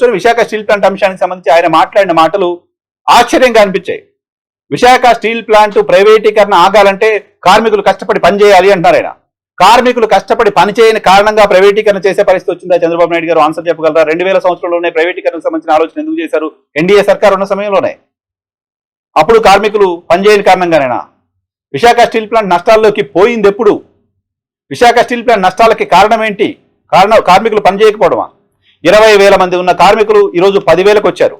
కూర్చొని Visakha steel plant అంశానికి సంబంధించి ఆయన మాట్లాడిన మాటలు ఆశ్చర్యంగా అనిపించాయి. విశాఖ స్టీల్ ప్లాంట్ ప్రైవేటీకరణ ఆగాలంటే కార్మికులు కష్టపడి పనిచేయాలి అంటున్నారు ఆయన. కార్మికులు కష్టపడి పనిచేయని కారణంగా ప్రైవేటీకరణ చేసే పరిస్థితి వచ్చిందా? చంద్రబాబు నాయుడు గారు ఆన్సర్ చెప్పగలరా? రెండు వేల సంవత్సరంలోనే ప్రైవేటీకరణకు సంబంధించిన ఆలోచన ఎందుకు చేశారు? ఎన్డీఏ సర్కార్ ఉన్న సమయంలోనే. అప్పుడు కార్మికులు పనిచేయని కారణంగానేనా? విశాఖ స్టీల్ ప్లాంట్ నష్టాల్లోకి పోయింది ఎప్పుడు? విశాఖ స్టీల్ ప్లాంట్ నష్టాలకి కారణం ఏంటి? కారణం కార్మికులు పనిచేయకపోవడమా ఇరవై వేల మంది ఉన్న కార్మికులు ఈరోజు పదివేలకు వచ్చారు.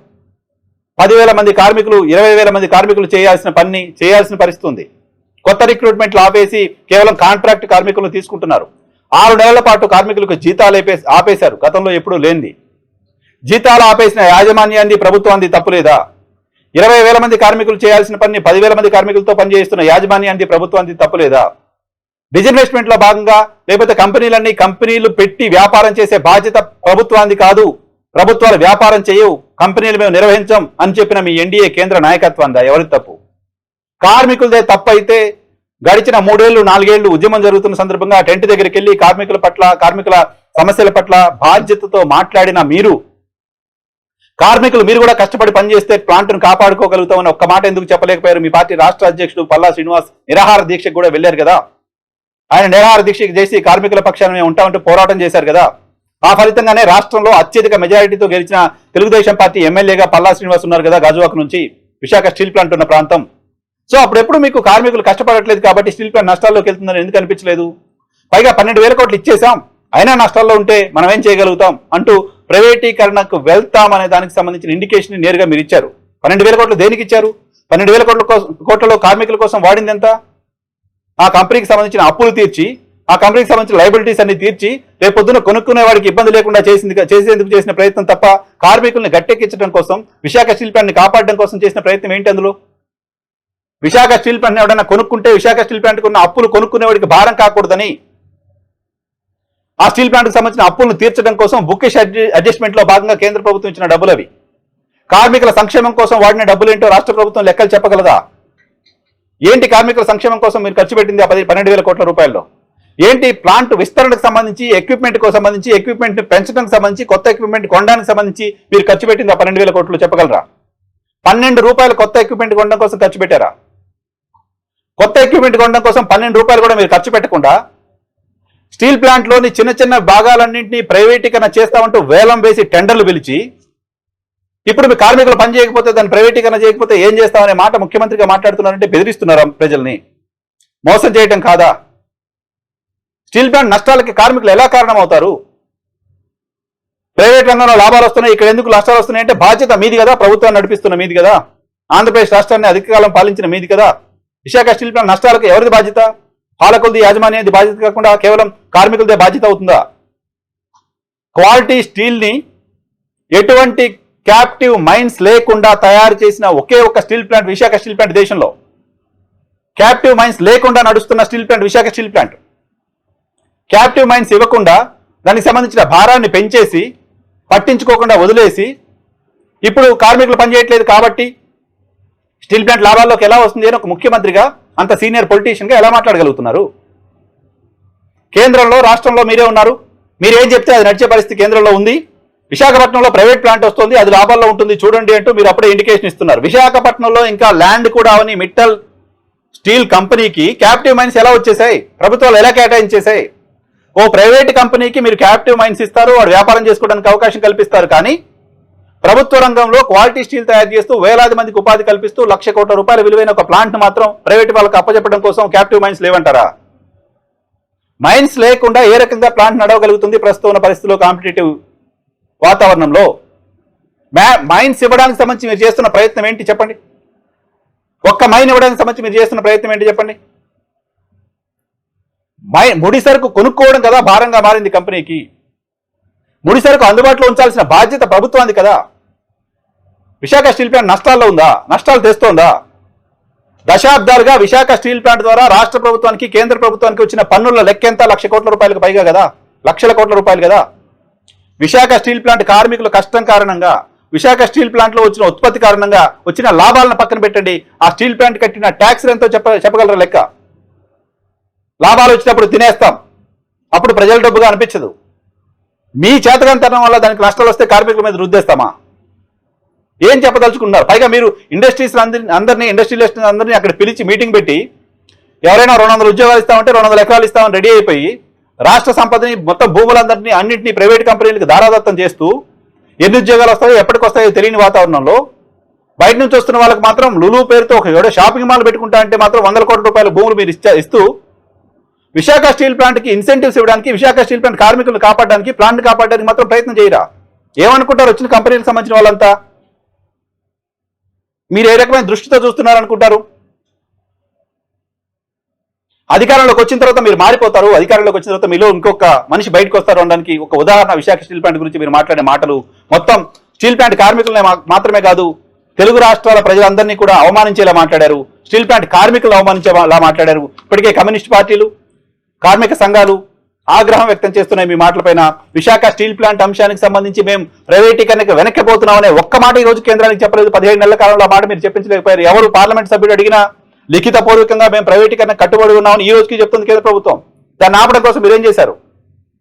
పదివేల మంది కార్మికులు ఇరవై వేల మంది కార్మికులు చేయాల్సిన పని చేయాల్సిన పరిస్థితి ఉంది కొత్త రిక్రూట్మెంట్లు ఆపేసి కేవలం కాంట్రాక్ట్ కార్మికులను తీసుకుంటున్నారు. ఆరు నెలల పాటు కార్మికులకు జీతాలు ఆపేసి ఆపేశారు. గతంలో ఎప్పుడూ లేనిది. జీతాలు ఆపేసిన యాజమాన్యాన్ని ప్రభుత్వాన్ని తప్పులేదా? ఇరవై వేల మంది కార్మికులు చేయాల్సిన పని పదివేల మంది కార్మికులతో పనిచేస్తున్న యాజమాన్యాన్ని ప్రభుత్వానికి తప్పులేదా? డిజిన్వెస్ట్మెంట్లో భాగంగా లేకపోతే కంపెనీలన్నీ కంపెనీలు పెట్టి వ్యాపారం చేసే బాధ్యత ప్రభుత్వానికి కాదు. ప్రభుత్వాలు వ్యాపారం చేయవు కంపెనీలు మేము నిర్వహించం అని చెప్పిన మీ ఎన్డీఏ కేంద్ర నాయకత్వందా ఎవరి తప్పు? కార్మికులదే తప్పైతే అయితే గడిచిన మూడేళ్ళు నాలుగేళ్ళు ఉద్యమం జరుగుతున్న సందర్భంగా టెంట్ దగ్గరికి వెళ్ళి కార్మికుల పట్ల కార్మికుల సమస్యల పట్ల బాధ్యతతో మాట్లాడిన మీరు కార్మికులు మీరు కూడా కష్టపడి పనిచేస్తే ప్లాంట్ను కాపాడుకోగలుగుతామని ఒక్క మాట ఎందుకు చెప్పలేకపోయారు? మీ పార్టీ రాష్ట్ర అధ్యక్షుడు పల్లా శ్రీనివాస్ నిరాహార దీక్షకు కూడా వెళ్ళారు కదా. ఆయన నిరాహార దీక్ష చేసి కార్మికుల పక్షాన మేము ఉంటామంటూ పోరాటం చేశారు కదా. ఆ ఫలితంగానే రాష్ట్రంలో అత్యధిక మెజారిటీతో గెలిచిన తెలుగుదేశం పార్టీ ఎమ్మెల్యేగా పల్లా శ్రీనివాస్ ఉన్నారు కదా గాజువాక నుంచి విశాఖ స్టీల్ ప్లాంట్ ఉన్న ప్రాంతం. సో అప్పుడెప్పుడు మీకు కార్మికులు కష్టపడట్లేదు కాబట్టి స్టీల్ ప్లాంట్ నష్టాల్లోకి వెళ్తుందని ఎందుకు అనిపించలేదు? పైగా పన్నెండు వేల కోట్లు ఇచ్చేసాం అయినా నష్టాల్లో ఉంటే మనం ఏం చేయగలుగుతాం? అంటూ ప్రైవేటీకరణకు వెళ్తాం అనే దానికి సంబంధించిన ఇండికేషన్ నేరుగా మీరు ఇచ్చారు. పన్నెండు వేల కోట్లు దేనికి ఇచ్చారు? పన్నెండు వేల కోట్ల కోసం కోట్లలో కార్మికుల కోసం వాడింది ఎంత? ఆ కంపెనీకి సంబంధించిన అప్పులు తీర్చి ఆ కంపెనీకి సంబంధించిన లైబిలిటీస్ అన్ని తీర్చి రేపొద్దున కొనుక్కునే వాడికి ఇబ్బంది లేకుండా చేసింది చేసేందుకు చేసిన ప్రయత్నం తప్ప కార్మికుల్ని గట్టెక్కించడం కోసం విశాఖ స్టీల్ ప్లాంట్ని కాపాడడం కోసం చేసిన ప్రయత్నం ఏంటి అందులో? విశాఖ స్టీల్ ప్లాంట్ ఎవడన్నా కొనుక్కుంటే విశాఖ స్టీల్ ప్లాంట్కి ఉన్న అప్పులు కొనుక్కునేవాడికి భారం కాకూడదని ఆ స్టీల్ ప్లాంట్కి సంబంధించిన అప్పులను తీర్చడం కోసం బుక్కిష్ అడ్జస్ట్మెంట్లో భాగంగా కేంద్ర ప్రభుత్వం ఇచ్చిన డబ్బులు అవి కార్మికుల సంక్షేమం కోసం వాడిన డబ్బులు ఏంటో రాష్ట్ర ప్రభుత్వం లెక్కలు చెప్పగలదా? ఏంటి కార్మికుల సంక్షేమం కోసం మీరు ఖర్చు పెట్టింది ఆ పది పన్నెండు వేల కోట్ల రూపాయల్లో? ఏంటి ప్లాంట్ విస్తరణకు సంబంధించి ఎక్విప్మెంట్కు సంబంధించి ఎక్విప్మెంట్ పెంచడానికి సంబంధించి కొత్త ఎక్విప్మెంట్ కొనడానికి సంబంధించి మీరు ఖర్చు పెట్టింది ఆ పన్నెండు వేల కోట్లు చెప్పగలరా? పన్నెండు రూపాయలు కొత్త ఎక్విప్మెంట్ కొనడం కోసం ఖర్చు పెట్టారా? కొత్త ఎక్విప్మెంట్ కొనడం కోసం పన్నెండు రూపాయలు కూడా మీరు ఖర్చు పెట్టకుండా స్టీల్ ప్లాంట్లోని చిన్న చిన్న భాగాలన్నింటినీ ప్రైవేటీకరణ చేస్తామంటూ వేలం వేసి టెండర్లు పిలిచి ఇప్పుడు మీ కార్మికులు పని చేయకపోతే దాన్ని ప్రైవేటీకరణ చేయకపోతే ఏం చేస్తామనే మాట ముఖ్యమంత్రిగా మాట్లాడుతున్నారంటే బెదిరిస్తున్నారా ప్రజల్ని. మోసం చేయటం కాదా? స్టీల్ ప్లాంట్ నష్టాలకి కార్మికులు ఎలా కారణమవుతారు? ప్రైవేట్ రంగంలో లాభాలు వస్తున్నాయి ఇక్కడ ఎందుకు నష్టాలు వస్తున్నాయి అంటే బాధ్యత మీది కదా ప్రభుత్వాన్ని నడిపిస్తున్న మీది కదా. ఆంధ్రప్రదేశ్ రాష్ట్రాన్ని అధిక కాలం పాలించిన మీది కదా. విశాఖ స్టీల్ ప్లాంట్ నష్టాలకు ఎవరిది బాధ్యత? పాలకులది యాజమాన్యది బాధ్యత కాకుండా కేవలం కార్మికులదే బాధ్యత అవుతుందా? క్వాలిటీ స్టీల్ని ఎటువంటి క్యాప్టివ్ మైన్స్ లేకుండా తయారు చేసిన ఒకే ఒక steel plant Visakha steel plant దేశంలో. క్యాప్టివ్ మైన్స్ లేకుండా నడుస్తున్న steel plant Visakha steel plant. Captive mines ఇవ్వకుండా దానికి సంబంధించిన భారాన్ని పెంచేసి పట్టించుకోకుండా వదిలేసి ఇప్పుడు కార్మికులు పనిచేయట్లేదు కాబట్టి స్టీల్ ప్లాంట్ లాభాల్లోకి ఎలా వస్తుంది అని ఒక ముఖ్యమంత్రిగా అంత సీనియర్ పొలిటీషియన్గా ఎలా మాట్లాడగలుగుతున్నారు? కేంద్రంలో రాష్ట్రంలో మీరే ఉన్నారు. మీరేం చెప్తే అది నడిచే పరిస్థితి కేంద్రంలో ఉంది. విశాఖపట్నంలో ప్రైవేట్ ప్లాంట్ వస్తుంది అది లాభాల్లో ఉంటుంది చూడండి అంటూ మీరు అప్పుడే ఇండికేషన్ ఇస్తున్నారు. విశాఖపట్నంలో ఇంకా ల్యాండ్ కూడా అవని మిట్టల్ స్టీల్ కంపెనీకి క్యాప్టివ్ మైన్స్ ఎలా వచ్చేసాయి? ప్రభుత్వాలు ఎలా కేటాయించేసాయి ఓ ప్రైవేట్ కంపెనీకి మీరు క్యాప్టివ్ మైన్స్ ఇస్తారు వాడు వ్యాపారం చేసుకోవడానికి అవకాశం కల్పిస్తారు కానీ ప్రభుత్వ రంగంలో క్వాలిటీ స్టీల్ తయారు చేస్తూ వేలాది మందికి ఉపాధి కల్పిస్తూ లక్ష కోట్ల రూపాయల విలువైన ఒక ప్లాంట్ మాత్రం ప్రైవేట్ వాళ్ళకి అప్పచెప్పడం కోసం క్యాప్టివ్ మైన్స్ లేవంటారా? మైన్స్ లేకుండా ఏ రకంగా ప్లాంట్ నడవగలుగుతుంది? ప్రస్తుతం ఉన్న పరిస్థితిలో కాంపిటేటివ్ వాతావరణంలో మైన్స్ ఇవ్వడానికి సంబంధించి మీరు చేస్తున్న ప్రయత్నం ఏంటి చెప్పండి? ఒక్క మైన్ ఇవ్వడానికి సంబంధించి మీరు చేస్తున్న ప్రయత్నం ఏంటి చెప్పండి? మై ముడి సరుకు కొనుక్కోవడం కదా భారంగా మారింది కంపెనీకి. ముడి సరుకు అందుబాటులో ఉంచాల్సిన బాధ్యత ప్రభుత్వానికి కదా. విశాఖ స్టీల్ ప్లాంట్ నష్టాల్లో ఉందా? నష్టాలు తెస్తోందా? దశాబ్దాలుగా విశాఖ స్టీల్ ప్లాంట్ ద్వారా రాష్ట్ర ప్రభుత్వానికి కేంద్ర ప్రభుత్వానికి వచ్చిన పన్నుల లెక్కెంత? లక్ష కోట్ల రూపాయలకు పైగా కదా? లక్షల కోట్ల రూపాయలు కదా? విశాఖ స్టీల్ ప్లాంట్ కార్మికుల కష్టం కారణంగా విశాఖ స్టీల్ ప్లాంట్లో వచ్చిన ఉత్పత్తి కారణంగా వచ్చిన లాభాలను పక్కన పెట్టండి. ఆ స్టీల్ ప్లాంట్ కట్టిన ట్యాక్స్ ఎంతో చెప్ప చెప్పగలరా లెక్క? లాభాలు వచ్చినప్పుడు తినేస్తాం. అప్పుడు ప్రజల డబ్బుగా అనిపించదు. మీ చేతకంతనం వల్ల దానికి నష్టాలు వస్తే కార్మికుల మీద రుద్దేస్తామా? ఏం చెప్పదలుచుకున్నారు? పైగా మీరు ఇండస్ట్రీస్ అందరినీ అందరినీ ఇండస్ట్రియలిస్ట్ అందరినీ అక్కడ పిలిచి మీటింగ్ పెట్టి ఎవరైనా రెండు వందల ఉద్యోగాలు ఇస్తామంటే రెండు వందల ఎకరాలు ఇస్తామని రెడీ అయిపోయి రాష్ట్ర సంపదని మొత్తం భూములందరినీ అన్నింటినీ ప్రైవేట్ కంపెనీలకు దారాదత్తం చేస్తూ ఎన్ని ఉద్యోగాలు వస్తాయో ఎప్పటికి వస్తాయో తెలియని వాతావరణంలో బయట నుంచి వస్తున్న వాళ్ళకి మాత్రం లులు పేరుతో ఒక ఎవడో షాపింగ్ మాల్ పెట్టుకుంటా అంటే మాత్రం వందల కోట్ల రూపాయల భూములు మీరు ఇచ్చా ఇస్తూ విశాఖ స్టీల్ ప్లాంట్కి ఇన్సెంటివ్స్ ఇవ్వడానికి విశాఖ స్టీల్ ప్లాంట్ కార్మికులను కాపాడడానికి ప్లాంట్ కాపాడడానికి మాత్రం ప్రయత్నం చేయరా? ఏమనుకుంటారు? వచ్చిన కంపెనీలకు సంబంధించిన వాళ్ళంతా? మీరు ఏ రకమైన దృష్టితో చూస్తున్నారనుకుంటారు? అధికారంలోకి వచ్చిన తర్వాత మీరు మారిపోతారు అధికారంలోకి వచ్చిన తర్వాత మీలో ఇంకొక మనిషి బయటకు వస్తారు అనడానికి ఒక ఉదాహరణ విశాఖ స్టీల్ ప్లాంట్ గురించి మీరు మాట్లాడే మాటలు మొత్తం స్టీల్ ప్లాంట్ కార్మికులనే మాత్రమే కాదు తెలుగు రాష్ట్రాల ప్రజలందరినీ కూడా అవమానించేలా మాట్లాడారు. స్టీల్ ప్లాంట్ కార్మికులను అవమానించేలా మాట్లాడారు. ఇప్పటికే కమ్యూనిస్ట్ పార్టీలు కార్మిక సంఘాలు ఆగ్రహం వ్యక్తం చేస్తున్నాయి మీ మాటలపైన విశాఖ స్టీల్ ప్లాంట్ అంశానికి సంబంధించి మేము ప్రైవేటీకరణకు వెనక్కిపోతున్నామనే ఒక్క మాట ఈ రోజు కేంద్రానికి చెప్పలేదు. పదిహేడు నెలల కాలంలో ఆ మాట మీరు చెప్పించలేకపోయారు. ఎవరు పార్లమెంట్ సభ్యుడు అడిగినా లిఖిత పూర్వకంగా మేము ప్రైవేటీకరణ కట్టుబడి ఉన్నామని ఈ రోజుకి చెప్తుంది కేంద్ర ప్రభుత్వం. దాన్ని ఆపడం కోసం మీరు ఏం చేశారు?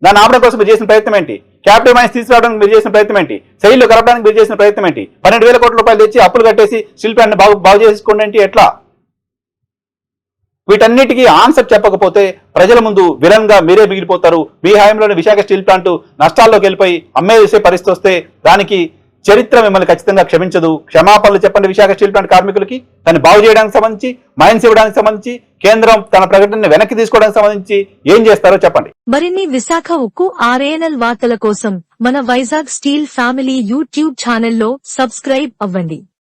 దాన్ని ఆపడం కోసం మీరు చేసిన ప్రయత్నం ఏంటి? క్యాపిటల్ మైన్స్ తీసుకురావడానికి మీరు చేసిన ప్రయత్నం ఏంటి? శైలిలో కలపడానికి మీరు చేసిన ప్రయత్నం ఏంటి? పన్నెండు వేల కోట్ల రూపాయలు తెచ్చి అప్పులు కట్టేసి శిల్పాన్ని బాగు బాగు చేసుకోండి ఏంటి ఎట్లా? వీటన్నిటికీ ఆన్సర్ చెప్పకపోతే ప్రజల ముందు విలన్గా మీరే మిగిలిపోతారు. మీ హయాంలోని విశాఖ స్టీల్ ప్లాంట్ నష్టాల్లోకి వెళ్ళిపోయి అమ్మేసే పరిస్థితి వస్తే దానికి చరిత్ర మిమ్మల్ని ఖచ్చితంగా క్షమించదు. క్షమాపణలు చెప్పండి విశాఖ స్టీల్ ప్లాంట్ కార్మికులకి దాన్ని బాగు చేయడానికి సంబంధించి మైన్స్ ఇవ్వడానికి సంబంధించి కేంద్రం తన ప్రకటనని వెనక్కి తీసుకోవడానికి సంబంధించి ఏం చేస్తారో చెప్పండి. మరిన్ని విశాఖ ఉక్కు ఆర్ఏఎన్ఎల్ వార్తల కోసం మన వైజాగ్ స్టీల్ ఫ్యామిలీ యూట్యూబ్ ఛానల్లో సబ్స్క్రైబ్ అవ్వండి.